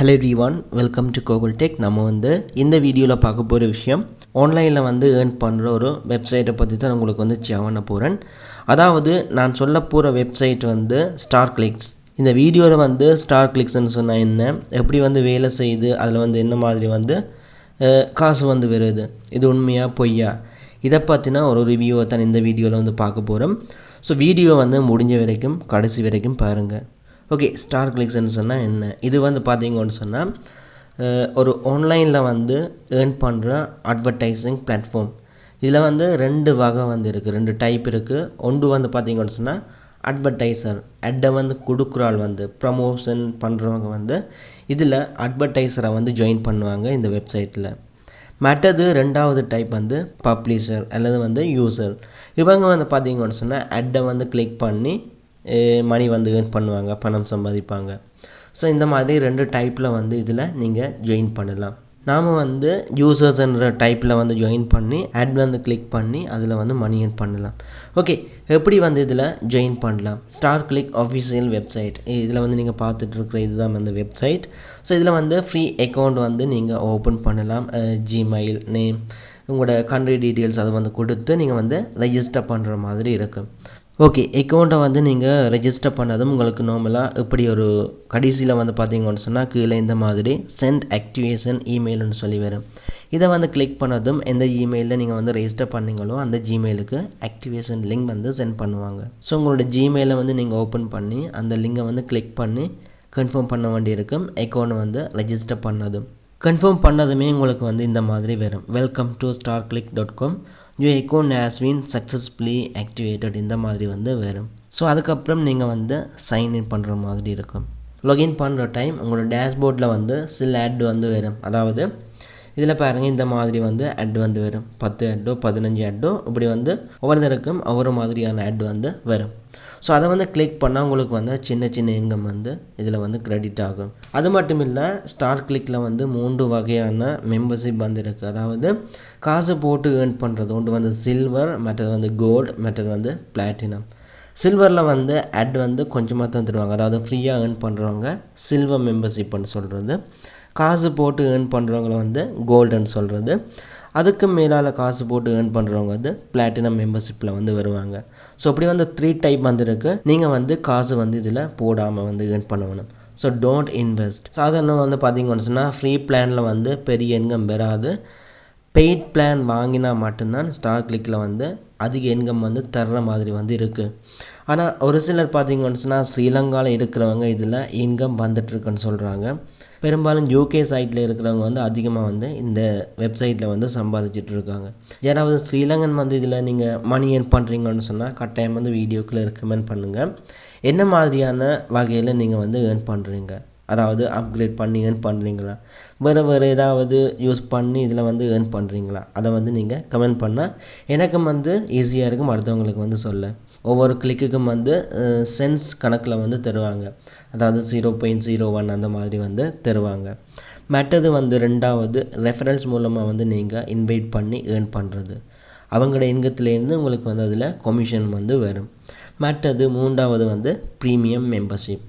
Hello everyone welcome to Gokul tech நம்ம வந்து இந்த வீடியோவில் பார்க்க போகிற விஷயம் ஆன்லைனில் வந்து ஏர்ன் பண்ணுற ஒரு வெப்சைட்டை பற்றி தான் உங்களுக்கு வந்து சேவன போகிறேன் அதாவது நான் சொல்ல போகிற வெப்சைட் வந்து ஸ்டார் கிளிக்ஸ் இந்த வீடியோவில் வந்து ஸ்டார் கிளிக்ஸ்ன்னு சொன்னால் என்ன எப்படி வந்து வேலை செய்யுது அதில் வந்து என்ன மாதிரி வந்து காசு வந்து வருது இது உண்மையா பொய்யா? இதை பற்றினா ஒரு ரிவ்யூவை தான் இந்த வீடியோவில் வந்து பார்க்க போகிறோம் ஸோ வீடியோ வந்து முடிஞ்ச வரைக்கும் கடைசி வரைக்கும் பாருங்கள் ஓகே ஸ்டார் கலெக்ஷன் சொன்னால் என்ன? இது வந்து பார்த்தீங்கன்னு சொன்னால் ஒரு ஆன்லைனில் வந்து ஏர்ன் பண்ணுற அட்வர்டைஸிங் பிளாட்ஃபார்ம் இதில் வந்து ரெண்டு வகை வந்து இருக்குது ரெண்டு டைப் இருக்குது ஒன்று வந்து பார்த்தீங்கன்னு சொன்னால் அட்வர்டைசர் அட்டை வந்து கொடுக்குறாள் வந்து ப்ரமோஷன் பண்ணுறவங்க வந்து இதில் அட்வர்டைசரை வந்து ஜாயின் பண்ணுவாங்க இந்த வெப்சைட்டில் மற்றது ரெண்டாவது டைப் வந்து பப்ளிஷர் அல்லது வந்து யூசர் இவங்க வந்து பார்த்தீங்கன்னு சொன்னால் அட்டை வந்து கிளிக் பண்ணி மணி வந்து ஏர்ன் பண்ணுவாங்க பணம் சம்பாதிப்பாங்க. ஸோ இந்த மாதிரி ரெண்டு டைப்பில் வந்து இதில் நீங்கள் ஜாயின் பண்ணலாம். நாம் வந்து யூசர்ஸ்ன்ற டைப்பில் வந்து ஜாயின் பண்ணி ஆட் வந்து கிளிக் பண்ணி அதில் வந்து மணி ஏர்ன் பண்ணலாம். ஓகே எப்படி வந்து இதில் ஜாயின் பண்ணலாம்? ஸ்டார் கிளிக் ஆஃபீஷியல் வெப்சைட் இதில் வந்து நீங்கள் பார்த்துட்ருக்குற இதுதான் வந்து வெப்சைட் ஸோ இதில் வந்து ஃப்ரீ அக்கௌண்ட் வந்து நீங்கள் ஓப்பன் பண்ணலாம். ஜிமெயில் நேம் உங்களோட கண்ட்ரி டீட்டெயில்ஸ் அதை வந்து கொடுத்து நீங்கள் வந்து ரெஜிஸ்டர் பண்ணுற மாதிரி இருக்கும் ஓகே அக்கௌண்ட்டை வந்து நீங்கள் ரெஜிஸ்டர் பண்ணதும் உங்களுக்கு நார்மலாக இப்படி ஒரு கடைசியில் வந்து பார்த்தீங்கன்னு சொன்னால் கீழே இந்த மாதிரி சென்ட் ஆக்டிவேஷன் இமெயில்னு சொல்லி வரும். இதை வந்து கிளிக் பண்ணதும் எந்த இமெயிலில் நீங்கள் வந்து ரெஜிஸ்டர் பண்ணீங்களோ அந்த ஜிமெயிலுக்கு ஆக்டிவேஷன் லிங்க் வந்து சென்ட் பண்ணுவாங்க. ஸோ உங்களோட ஜிமெயிலை வந்து நீங்கள் ஓப்பன் பண்ணி அந்த லிங்கை வந்து கிளிக் பண்ணி கன்ஃபார்ம் பண்ண வேண்டியிருக்கும். அக்கௌண்ட் வந்து ரெஜிஸ்டர் பண்ணதும். கன்ஃபார்ம் பண்ணதுமே உங்களுக்கு வந்து இந்த மாதிரி வரும். Welcome to star click dot com you account has been successfully activated இந்த மாதிரி வந்து வரும் ஸோ அதுக்கப்புறம் நீங்கள் வந்து சைன்இன் பண்ணுற மாதிரி இருக்கும். லாகின் பண்ணுற டைம் உங்களோட டேஷ்போர்டில் வந்து சில ஆட் வந்து வரும் அதாவது இதில் பாருங்கள் இந்த மாதிரி வந்து ஆட் வந்து வரும் பத்து ஆட்டோ பதினஞ்சு ஆட்டோ இப்படி வந்து ஒவ்வொருத்தருக்கும் ஒவ்வொரு மாதிரியான ஆட் வந்து வரும் ஸோ அதை வந்து கிளிக் பண்ணால் உங்களுக்கு வந்து சின்ன சின்ன இன்கம் வந்து இதில் வந்து க்ரெடிட் ஆகும். அது மட்டும் இல்லை ஸ்டார் கிளிக்கில் வந்து மூன்று வகையான மெம்பர்ஷிப் வந்து இருக்குது அதாவது காசு போட்டு ஏர்ன் பண்ணுறது ஒன்று வந்து சில்வர் மற்றது வந்து கோல்டு மற்றது வந்து பிளாட்டினம் சில்வரில் வந்து ஆட் வந்து கொஞ்சமாக தான் தருவாங்க. அதாவது ஃப்ரீயாக ஏர்ன் பண்ணுறவங்க சில்வர் மெம்பர்ஷிப்னு சொல்கிறது காசு போட்டு ஏர்ன் பண்ணுறவங்கள வந்து கோல்டுன்னு சொல்கிறது அதுக்கு மேலால் காசு போட்டு ஏர்ன் பண்ணுறவங்க வந்து பிளாட்டினம் மெம்பர்ஷிப்பில் வந்து வருவாங்க. ஸோ அப்படி வந்து த்ரீ டைப் வந்துருக்கு. நீங்கள் வந்து காசு வந்து இதில் போடாமல் வந்து ஏர்ன் பண்ணணும். ஸோ டோன்ட் இன்வெஸ்ட் சாதாரணம் வந்து பார்த்தீங்கன்னு சொன்னால் ஃப்ரீ பிளானில் வந்து பெரிய இன்கம் வராது பெய்ட் பிளான் வாங்கினா மட்டும்தான் ஸ்டார் கிளிக்கில் வந்து அதிக இன்கம் வந்து தர்ற மாதிரி வந்து இருக்குது ஆனால் ஒரு சிலர் பார்த்தீங்கன்னு சொன்னால் ஸ்ரீலங்காவில் இருக்கிறவங்க இதில் இன்கம் வந்துட்டுருக்குன்னு சொல்கிறாங்க பெரும்பாலும் யூகே சைட்டில் இருக்கிறவங்க வந்து அதிகமாக வந்து இந்த வெப்சைட்டில் வந்து சம்பாதிச்சிட்டு இருக்காங்க. யாராவது ஸ்ரீலங்கன் வந்து இதில் நீங்கள் மணி ஏர்ன் பண்ணுறீங்கன்னு சொன்னால் கட்டாயம் வந்து வீடியோக்குள்ளே ரெக்கமெண்ட் பண்ணுங்கள் என்ன மாதிரியான வகையில் நீங்கள் வந்து ஏர்ன் பண்ணுறீங்க அதாவது அப்கிரேட் பண்ணி ஏர்ன் பண்ணுறீங்களா வேறு வேறு ஏதாவது யூஸ் பண்ணி இதில் வந்து ஏர்ன் பண்ணுறீங்களா அதை வந்து நீங்கள் கமெண்ட் பண்ணால் எனக்கும் வந்து ஈஸியாக இருக்கும் அடுத்தவங்களுக்கு வந்து சொல்ல. ஒவ்வொரு கிளிக்குக்கும் வந்து சென்ஸ் கணக்கில் வந்து தருவாங்க. அதாவது ஜீரோ பாயிண்ட் ஜீரோ ஒன் அந்த மாதிரி வந்து தருவாங்க. மற்றது வந்து ரெண்டாவது ரெஃபரன்ஸ் மூலமாக வந்து நீங்கள் இன்வைட் பண்ணி ஏர்ன் பண்ணுறது அவங்களோட இன்கத்துலேருந்து உங்களுக்கு வந்து அதில் கொமிஷன் வந்து வரும். மற்றது மூன்றாவது வந்து ப்ரீமியம் மெம்பர்ஷிப்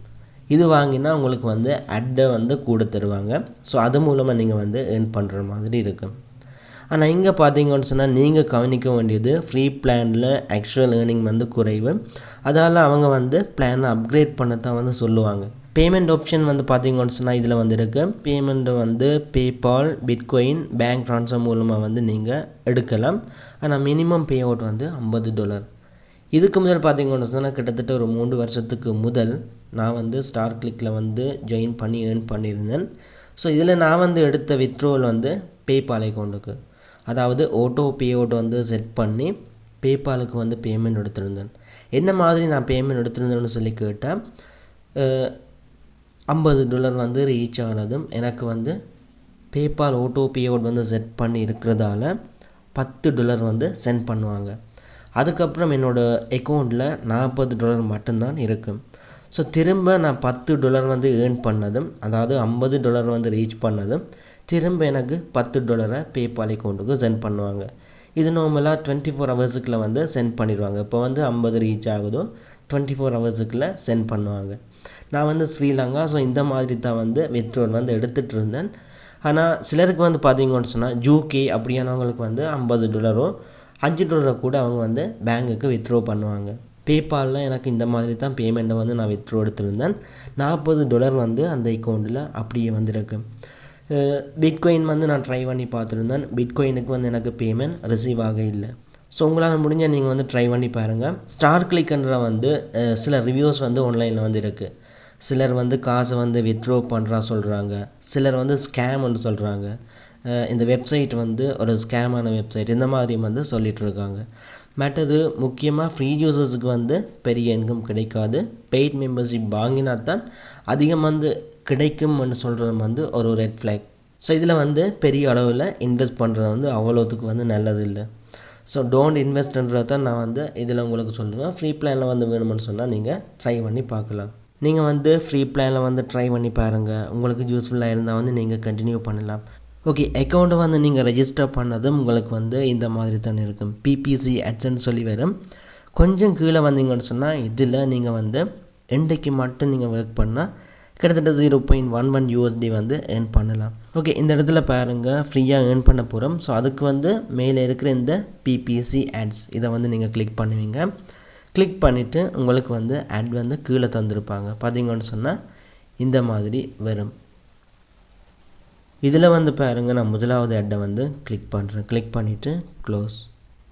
இது வாங்கினா உங்களுக்கு வந்து அட்டை வந்து கூட தருவாங்க. ஸோ அது மூலமாக நீங்கள் வந்து ஏர்ன் பண்ணுற மாதிரி இருக்கும். ஆனால் இங்கே பார்த்தீங்கன்னு சொன்னால் நீங்கள் கவனிக்க வேண்டியது ஃப்ரீ பிளானில் ஆக்சுவல் ஏர்னிங் வந்து குறைவு. அதால் அவங்க வந்து பிளானை அப்கிரேட் பண்ண தான் வந்து சொல்லுவாங்க. பேமெண்ட் ஆப்ஷன் வந்து பார்த்தீங்கன்னு சொன்னால் இதில் வந்து இருக்குது பேமெண்ட்டை வந்து பேபால் பிட்கோயின் பேங்க் ட்ரான்ஸ்ஃபர் மூலமாக வந்து நீங்கள் எடுக்கலாம். ஆனால் மினிமம் பே அவுட் வந்து ஐம்பது டாலர் இதுக்கு முதல் பார்த்தீங்கன்னு சொன்னால் கிட்டத்தட்ட ஒரு மூன்று வருஷத்துக்கு முதல் நான் வந்து ஸ்டார் கிளிக்கில் வந்து ஜாயின் பண்ணி ஏர்ன் பண்ணியிருந்தேன். ஸோ இதில் நான் வந்து எடுத்த வித்ட்ரோவல் வந்து பேபால் அக்கௌண்ட்டுக்கு அதாவது ஓட்டோ பே அவுட் வந்து செட் பண்ணி பேபாலுக்கு வந்து பேமெண்ட் எடுத்திருந்தேன். என்ன மாதிரி நான் பேமெண்ட் எடுத்திருந்தேன்னு சொல்லி கேட்டால் ஐம்பது டாலர் வந்து ரீச் ஆனதும் எனக்கு வந்து பேபால் ஓட்டோ பே அவுட் வந்து செட் பண்ணி இருக்கிறதால பத்து டாலர் வந்து சென்ட் பண்ணுவாங்க. அதுக்கப்புறம் என்னோடய அக்கௌண்ட்டில் நாற்பது டாலர் மட்டும்தான் இருக்கும் ஸோ திரும்ப நான் பத்து டாலர் வந்து ஏர்ன் பண்ணதும் அதாவது ஐம்பது டாலர் வந்து ரீச் பண்ணதும் திரும்ப எனக்கு பத்து டாலரை பேபால் அக்கௌண்ட்டுக்கு சென்ட் பண்ணுவாங்க. இது நார்மலாக டுவெண்ட்டி ஃபோர் ஹவர்ஸுக்குள்ளே வந்து சென்ட் பண்ணிடுவாங்க. இப்போ வந்து ஐம்பது ரீச் ஆகுதோ டுவெண்ட்டி ஃபோர் ஹவர்ஸுக்குள்ளே சென்ட் பண்ணுவாங்க. நான் வந்து ஸ்ரீலங்கா ஸோ இந்த மாதிரி தான் வந்து வித்ரோல் வந்து எடுத்துகிட்டு இருந்தேன். ஆனால் சிலருக்கு வந்து பார்த்தீங்கன்னு சொன்னால் ஜூகே அப்படியானவங்களுக்கு வந்து ஐம்பது டாலரோ அஞ்சு டாலரோ கூட அவங்க வந்து பேங்குக்கு வித்ட்ரோ பண்ணுவாங்க. பேபாலில் எனக்கு இந்த மாதிரி தான் பேமெண்ட்டை வந்து நான் வித்ட்ரோ எடுத்திருந்தேன். நாற்பது டாலர் வந்து அந்த அக்கௌண்ட்டில் அப்படியே வந்திருக்கு. பிட்காயின் வந்து நான் ட்ரை பண்ணி பார்த்துருந்தேன். பிட்காயினுக்கு வந்து எனக்கு பேமெண்ட் ரிசீவ் ஆக இல்லை. ஸோ உங்களால் முடிஞ்சால் நீங்கள் வந்து ட்ரை பண்ணி பாருங்கள் ஸ்டார் கிளிக்ன்ற வந்து சில ரிவ்யூஸ் வந்து ஆன்லைனில் வந்து இருக்குது சிலர் வந்து காசை வந்து வித்ட்ரோ பண்ணுறா சொல்கிறாங்க சிலர் வந்து ஸ்கேம்னு சொல்கிறாங்க இந்த வெப்சைட் வந்து ஒரு ஸ்கேமான வெப்சைட் இந்த மாதிரி வந்து சொல்லிகிட்ருக்காங்க மற்றது முக்கியமாக ஃப்ரீ யூசர்ஸுக்கு வந்து பெரிய இன்கம் கிடைக்காது. பெய்ட் மெம்பர்ஷிப் வாங்கினா தான் அதிகம் வந்து கிடைக்கும்னு சொல்கிறது வந்து ஒரு ரெட் ஃப்ளாக் ஸோ இதில் வந்து பெரிய அளவில் இன்வெஸ்ட் பண்ணுறது வந்து அவ்வளோத்துக்கு வந்து நல்லது இல்லை ஸோ டோன்ட் இன்வெஸ்ட்ன்றத தான் நான் வந்து இதில் உங்களுக்கு சொல்லுவேன். ஃப்ரீ பிளானில் வந்து வேணும்னு சொன்னால் நீங்கள் ட்ரை பண்ணி பார்க்கலாம். நீங்கள் வந்து ஃப்ரீ பிளானில் வந்து ட்ரை பண்ணி பாருங்கள் உங்களுக்கு யூஸ்ஃபுல்லாக இருந்தால் வந்து நீங்கள் கண்டினியூ பண்ணலாம். ஓகே அக்கௌண்ட்டை வந்து நீங்கள் ரெஜிஸ்டர் பண்ணதும் உங்களுக்கு வந்து இந்த மாதிரி தானே இருக்கும். பிபிசி அட்ஸ்ன்னு சொல்லி வரும். கொஞ்சம் கீழே வந்தீங்கன்னு சொன்னால் இதில் நீங்கள் வந்து இன்றைக்கு மட்டும் நீங்கள் ஒர்க் பண்ணால் கிட்டத்தட்ட zero point one one USD வந்து ஏர்ன் பண்ணலாம். ஓகே இந்த இடத்துல பாருங்கள் ஃப்ரீயாக ஏர்ன் பண்ண போகிறோம் ஸோ அதுக்கு வந்து மேலே இருக்கிற இந்த பிபிசி ஆட்ஸ் இதை வந்து நீங்கள் கிளிக் பண்ணுவீங்க. கிளிக் பண்ணிவிட்டு உங்களுக்கு வந்து ஆட் வந்து கீழே தந்திருப்பாங்க. பார்த்தீங்கன்னு சொன்னால் இந்த மாதிரி வரும். இதில் வந்து பாருங்கள் நான் முதலாவது ஆட்டை வந்து கிளிக் பண்ணுறேன் கிளிக் பண்ணிவிட்டு க்ளோஸ்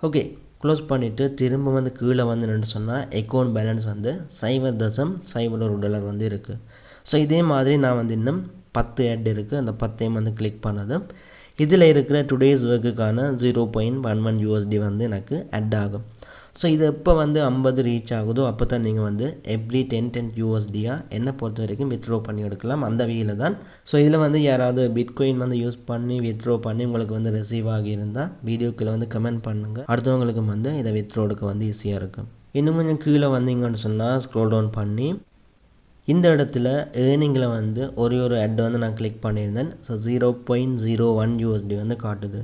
ஓகே க்ளோஸ் பண்ணிவிட்டு திரும்ப வந்து கீழே வந்து என்னென்னு சொன்னால் அக்கௌண்ட் பேலன்ஸ் வந்து சைபர் தசம் சைபர் ஒரு டாலர் வந்து இருக்குது ஸோ இதே மாதிரி நான் வந்து இன்னும் பத்து ஆட் இருக்குது அந்த பத்தையும் வந்து கிளிக் பண்ணதும் இதில் இருக்கிற today's ஒர்க்குக்கான zero point one one USD வந்து எனக்கு ஆட் ஆகும். ஸோ இது எப்போ வந்து ஐம்பது ரீச் ஆகுதோ அப்போ தான் நீங்கள் வந்து எவ்ரி டென் டென் யூஎஸ்டியாக என்னை பொறுத்த வரைக்கும் வித்ட்ரோ பண்ணி எடுக்கலாம். அந்த வகையில் தான். ஸோ இதில் வந்து யாராவது பிட்கோயின் வந்து யூஸ் பண்ணி வித்ட்ரோ பண்ணி உங்களுக்கு வந்து ரிசீவ் ஆகியிருந்தால் வீடியோக்கில் வந்து கமெண்ட் பண்ணுங்கள் அடுத்தவங்களுக்கு வந்து இதை வித்ட்ரோ எடுக்க வந்து ஈஸியாக இருக்கும். இன்னும் கொஞ்சம் கீழே வந்தீங்கன்னு சொன்னால் ஸ்க்ரோல் டவுன் பண்ணி இந்த இடத்துல ஏர்னிங்கில் வந்து ஒரே ஒரு அட் வந்து நான் கிளிக் பண்ணியிருந்தேன். So zero point zero one USD வந்து காட்டுது.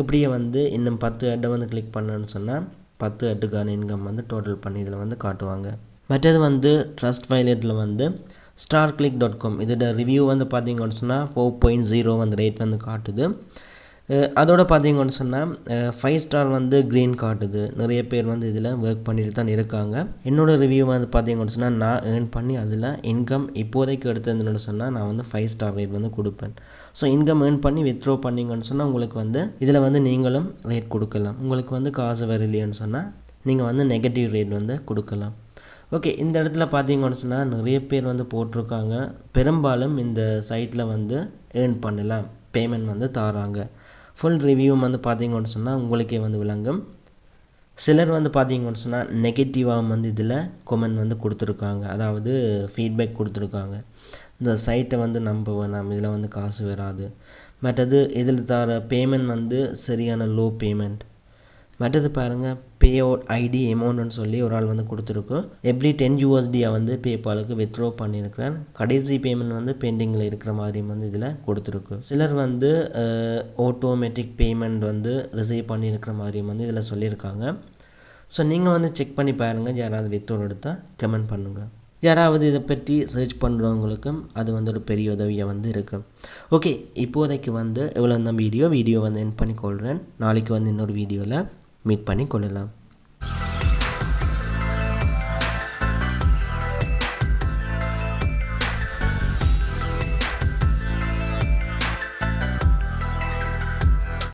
இப்படியே வந்து இன்னும் பத்து அட்டை வந்து கிளிக் பண்ணேன்னு சொன்னால் பத்து அட்டுக்கான இன்கம் வந்து டோட்டல் பண்ணி இதில் வந்து காட்டுவாங்க. மற்றது வந்து ட்ரஸ்ட் வைலெட்டில் வந்து ஸ்டார் கிளிக் டாட் காம் இதோட ரிவ்யூ வந்து பார்த்தீங்க சொன்னால் ஃபோர் பாயிண்ட் ஜீரோ வந்து ரேட் வந்து காட்டுது. அதோட பார்த்தீங்கன்னு சொன்னால் ஃபைவ் ஸ்டார் வந்து க்ரீன் காட்டுது. நிறைய பேர் வந்து இதில் ஒர்க் பண்ணிட்டு தான் இருக்காங்க. என்னோடய ரிவ்யூ வந்து பார்த்தீங்கன்னு சொன்னால் நான் ஏர்ன் பண்ணி அதில் இன்கம் இப்போதைக்கு எடுத்ததுன்னு சொன்னால் நான் வந்து ஃபைவ் ஸ்டார் ரேட் வந்து கொடுப்பேன். ஸோ இன்கம் ஏர்ன் பண்ணி வித்ட்ரோ பண்ணிங்கன்னு சொன்னால் உங்களுக்கு வந்து இதில் வந்து நீங்களும் ரேட் கொடுக்கலாம். உங்களுக்கு வந்து காசு வரலையேன்னு சொன்னால் நீங்கள் வந்து நெகட்டிவ் ரேட் வந்து கொடுக்கலாம். ஓகே இந்த இடத்துல பார்த்தீங்கன்னு சொன்னால் நிறைய பேர் வந்து போட்டிருக்காங்க. பெரும்பாலும் இந்த சைட்டில் வந்து ஏர்ன் பண்ணலாம். பேமெண்ட் வந்து தாராங்க. ஃபுல் ரிவ்யூ வந்து பார்த்தீங்கன்னு சொன்னால் உங்களுக்கே வந்து விளங்கும். சிலர் வந்து பார்த்தீங்கன்னு சொன்னால் நெகட்டிவாக வந்து இதில் கொமெண்ட் வந்து கொடுத்துருக்காங்க. அதாவது ஃபீட்பேக் கொடுத்துருக்காங்க. இந்த சைட்டை வந்து நம்ப நம்ம இதில் வந்து காசு வராது. மற்றது இதில் தர பேமெண்ட் வந்து சரியான லோ பேமெண்ட் மற்றது பாருங்கள் பே அவுட் ஐடி அமௌண்ட்னு சொல்லி ஒரு ஆள் வந்து கொடுத்துருக்கோம் எவ்ரி டென் யூஎஸ்டியை வந்து பேபாலுக்கு வித்ட்ரோ பண்ணியிருக்கிறேன் கடைசி பேமெண்ட் வந்து பெண்டிங்கில் இருக்கிற மாதிரி வந்து இதில் கொடுத்துருக்கு. சிலர் வந்து ஆட்டோமேட்டிக் பேமெண்ட் வந்து ரிசீவ் பண்ணியிருக்கிற மாதிரி வந்து இதில் சொல்லியிருக்காங்க. ஸோ நீங்கள் வந்து செக் பண்ணி பாருங்கள் யாராவது வித்ட்ரோ எடுத்தால் கமெண்ட் பண்ணுங்கள் யாராவது இதை பற்றி சர்ச் பண்ணுறவங்களுக்கும் அது வந்து ஒரு பெரிய உதவியாக வந்து இருக்கும் ஓகே இப்போதைக்கு வந்து இவ்வளோ தான் வீடியோ வீடியோ வந்து என் பண்ணி கொள்கிறேன் நாளைக்கு வந்து இன்னொரு வீடியோவில் மீட் பண்ணி கொள்ளலாம்